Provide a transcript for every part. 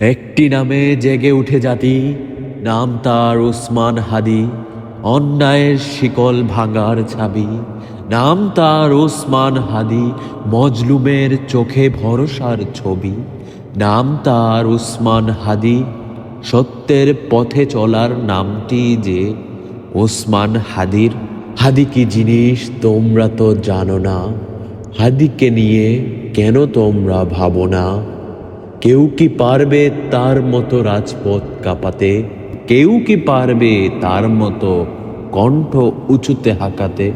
একটি নামে জেগে উঠে জাতি, নাম তার উসমান হাদি, অন্যায়ের শিকল ভাঙার ছাবি, নাম তার উসমান হাদি, মজলুমের চোখে ভরসার ছবি, নাম তার উসমান হাদি, সত্যের পথে চলার নামটি যে ওসমান হাদির, হাদি কি জিনিস তোমরা তো জানো না, হাদিকে নিয়ে কেন তোমরা ভাবো না? কেউ কি পারবে তার মতো রাজপথ কাঁপাতে? কেউ কি পারবে তার মতো কণ্ঠ উঁচুতে হাঁকাতে?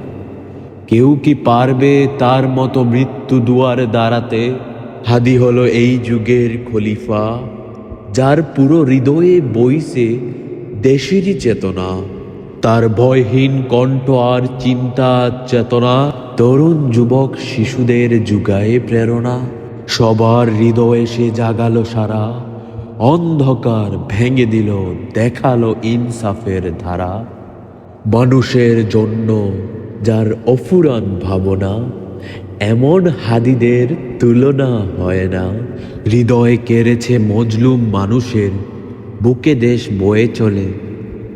কেউ কি পারবে তার মতো মৃত্যু দুয়ারে দাঁড়াতে? হাদি হলো এই যুগের খলিফা, যার পুরো হৃদয়ে বইছে দেশেরই চেতনা। তার ভয়হীন কণ্ঠ আর চিন্তা চেতনা, তরুণ যুবক শিশুদের যুগায় প্রেরণা। সবার হৃদয়ে সে জাগালো সারা, অন্ধকার ভেঙে দিল, দেখাল ইনসাফের ধারা। মানুষের জন্য যার অফুরান ভাবনা, এমন হাদিদের তুলনা হয় না। হৃদয় কেড়েছে মজলুম মানুষের, বুকে দেশ বয়ে চলে,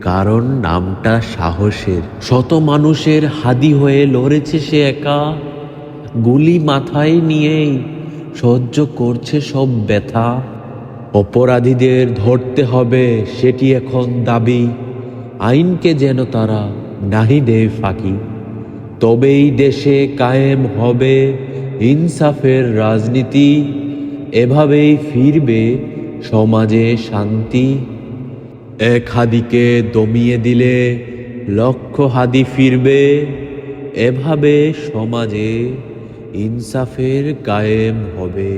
কারণ নামটা সাহসের। শত মানুষের হাদি হয়ে লড়েছে সে একা, গুলি মাথায় নিয়েই সহ্য করছে সব ব্যথা। অপরাধীদের ধরতে হবে, সেটি এখন দাবি। আইনকে যেন তারা নাহি দেয় ফাঁকি। তবেই দেশে কায়েম হবে ইনসাফের রাজনীতি। এভাবেই ফিরবে সমাজে শান্তি। এক হাদিকে দমিয়ে দিলে লক্ষ হাদি ফিরবে, এভাবে সমাজে ইনসাফের কায়েম হবে।